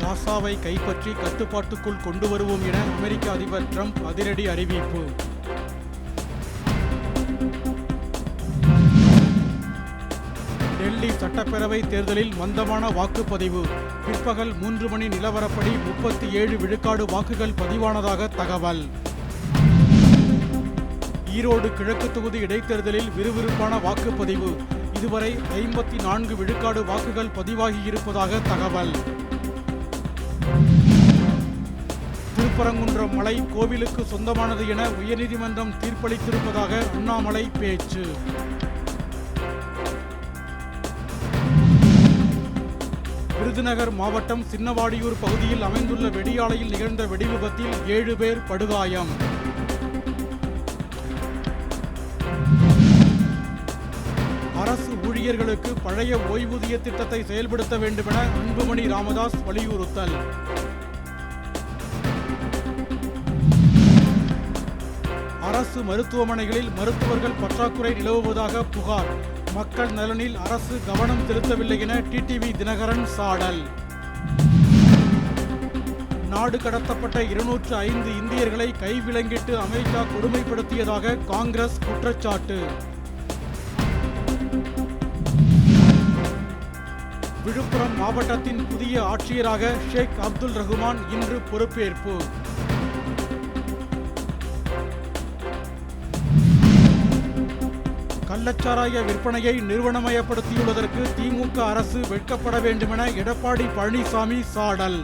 காசாவை கைப்பற்றி கட்டுப்பாட்டுக்குள் கொண்டு வருவோம் என அமெரிக்க அதிபர் ட்ரம்ப் அதிரடி அறிவிப்பு. டெல்லி சட்டப்பேரவை தேர்தலில் மந்தமான வாக்குப்பதிவு. பிற்பகல் மூன்று மணி நிலவரப்படி முப்பத்தி ஏழு விழுக்காடு வாக்குகள் பதிவானதாக தகவல். ஈரோடு கிழக்கு தொகுதி இடைத்தேர்தலில் விறுவிறுப்பான வாக்குப்பதிவு. இதுவரை ஐம்பத்தி நான்கு விழுக்காடு வாக்குகள் பதிவாகியிருப்பதாக தகவல். திருப்பரங்குன்றம் மலை கோவிலுக்கு சொந்தமானது என உயர்நீதிமன்றம் தீர்ப்பளித்திருப்பதாக அண்ணாமலை பேச்சு. விருதுநகர் மாவட்டம் சின்னவாடியூர் பகுதியில் அமைந்துள்ள வெடியாலையில் நிகழ்ந்த வெடிவிபத்தில் ஏழு பேர் படுகாயம். அரசு ஊழியர்களுக்கு பழைய ஓய்வூதிய திட்டத்தை செயல்படுத்த வேண்டுமென அன்புமணி ராமதாஸ் வலியுறுத்தல். அரசு மருத்துவமனைகளில் மருத்துவர்கள் பற்றாக்குறை நிலவுவதாக புகார். மக்கள் நலனில் அரசு கவனம் செலுத்தவில்லை என டிடிவி தினகரன் சாடல். நாடு கடத்தப்பட்ட இருநூற்று ஐந்து இந்தியர்களை கைவிலங்கிட்டு அமெரிக்கா கொடுமைப்படுத்தியதாக காங்கிரஸ் குற்றச்சாட்டு. விழுப்புரம் மாவட்டத்தின் புதிய ஆட்சியராக ஷேக் அப்துல் ரகுமான் இன்று பொறுப்பேற்பு. கள்ளச்சாராய விற்பனையை நிறுவனமயப்படுத்தியுள்ளதற்கு திமுக அரசு வெட்கப்பட வேண்டுமென எடப்பாடி பழனிசாமி சாடல்.